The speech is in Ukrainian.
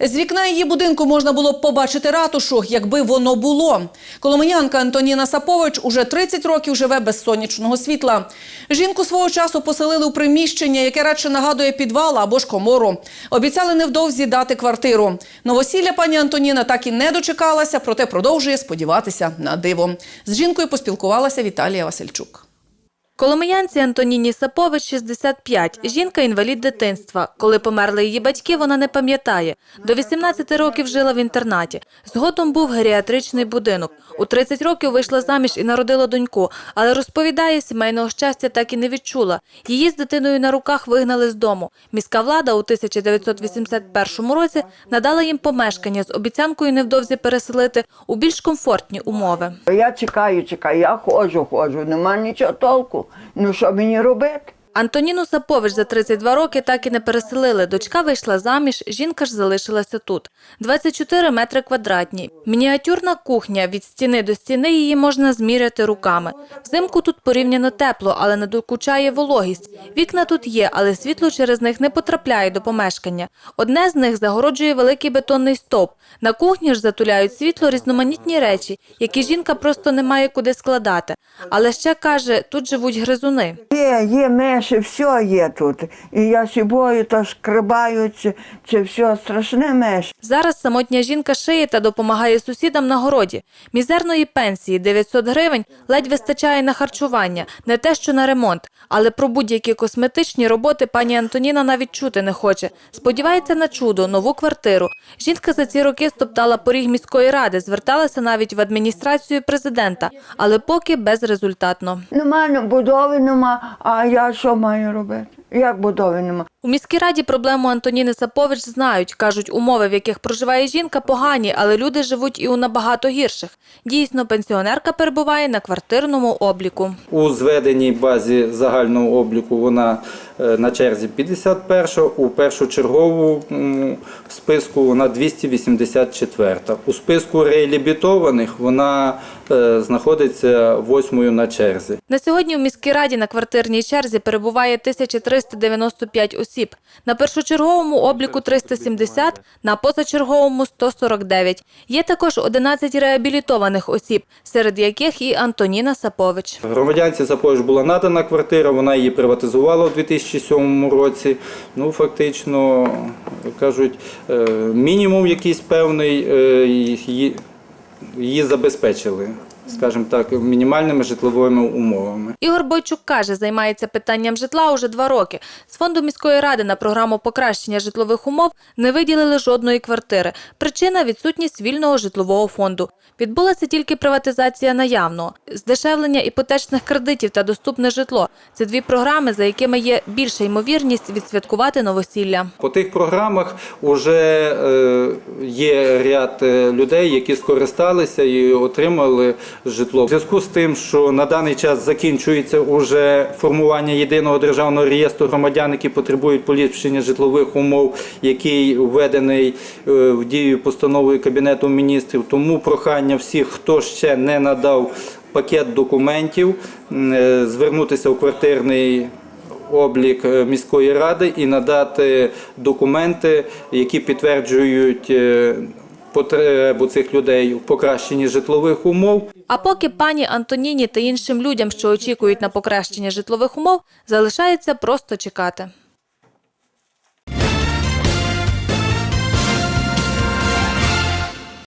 З вікна її будинку можна було б побачити ратушу, якби воно було. Коломиянка Антоніна Сапович уже 30 років живе без сонячного світла. Жінку свого часу поселили у приміщення, яке радше нагадує підвал або ж комору. Обіцяли невдовзі дати квартиру. Новосілля пані Антоніна так і не дочекалася, проте продовжує сподіватися на диво. З жінкою поспілкувалася Віталія Васильчук. Коломиянці Антоніні Сапович 65. Жінка інвалід дитинства. Коли померли її батьки, вона не пам'ятає. До 18 років жила в інтернаті. Згодом був геріатричний будинок. У 30 років вийшла заміж і народила доньку, але розповідає, сімейного щастя так і не відчула. Її з дитиною на руках вигнали з дому. Міська влада у 1981 році надала їм помешкання з обіцянкою невдовзі переселити у більш комфортні умови. Я чекаю, чекаю, я ходжу, ходжу, нема нічого толку. Ну що мені робити? Антоніну Сапович за 32 роки так і не переселили. Дочка вийшла заміж, жінка ж залишилася тут. 24 метри квадратні. Мініатюрна кухня. Від стіни до стіни її можна зміряти руками. Взимку тут порівняно тепло, але надокучає вологість. Вікна тут є, але світло через них не потрапляє до помешкання. Одне з них загороджує великий бетонний стовп. На кухні ж затуляють світло різноманітні речі, які жінка просто не має куди складати. Але ще каже, тут живуть гризуни. Є, є меші, все є тут. І я сібою то шкребаю, чи, чи все страшне меш. Зараз самотня жінка шиє та допомагає сусідам на городі. Мізерної пенсії 900 гривень ледь вистачає на харчування, не те, що на ремонт. Але про будь-які косметичні роботи пані Антоніна навіть чути не хоче. Сподівається на чудо, нову квартиру. Жінка за ці роки стоптала поріг міської ради, зверталася навіть в адміністрацію президента, але поки безрезультатно. Нема ну, будови, нема, а я що маю робити? Як будови нема? У міській раді проблему Антоніни Сапович знають. Кажуть, умови, в яких проживає жінка, погані, але люди живуть і у набагато гірших. Дійсно, пенсіонерка перебуває на квартирному обліку. У зведеній базі загального обліку вона е, на черзі 51, у першочергову м, списку вона 284. У списку реабілітованих вона е, знаходиться восьмою на черзі. На сьогодні у міській раді на квартирній черзі перебуває 1395 осіб. На першочерговому обліку 370, на позачерговому 149. Є також 11 реабілітованих осіб, серед яких і Антоніна Сапович. Громадянці Запоріж була надана квартира, вона її приватизувала у 2007 році. Ну, фактично, кажуть, е, мінімум якийсь певний е, її забезпечили, скажімо так, мінімальними житловими умовами. Ігор Бойчук каже, займається питанням житла уже два роки. З фонду міської ради на програму покращення житлових умов не виділили жодної квартири. Причина відсутність вільного житлового фонду. Відбулася тільки приватизація наявного, здешевлення іпотечних кредитів та доступне житло. Це дві програми, за якими є більша ймовірність відсвяткувати новосілля. По тих програмах вже е, є ряд е, людей, які скористалися і отримали житло. В зв'язку з тим, що на даний час закінчується уже формування єдиного державного реєстру громадян, які потребують поліпшення житлових умов, який введений е, в дію постановою Кабінету міністрів. Тому прохання всіх, хто ще не надав пакет документів, е, звернутися в квартирний облік е, міської ради і надати документи, які підтверджують потребу цих людей в покращенні житлових умов. А поки пані Антоніні та іншим людям, що очікують на покращення житлових умов, залишається просто чекати.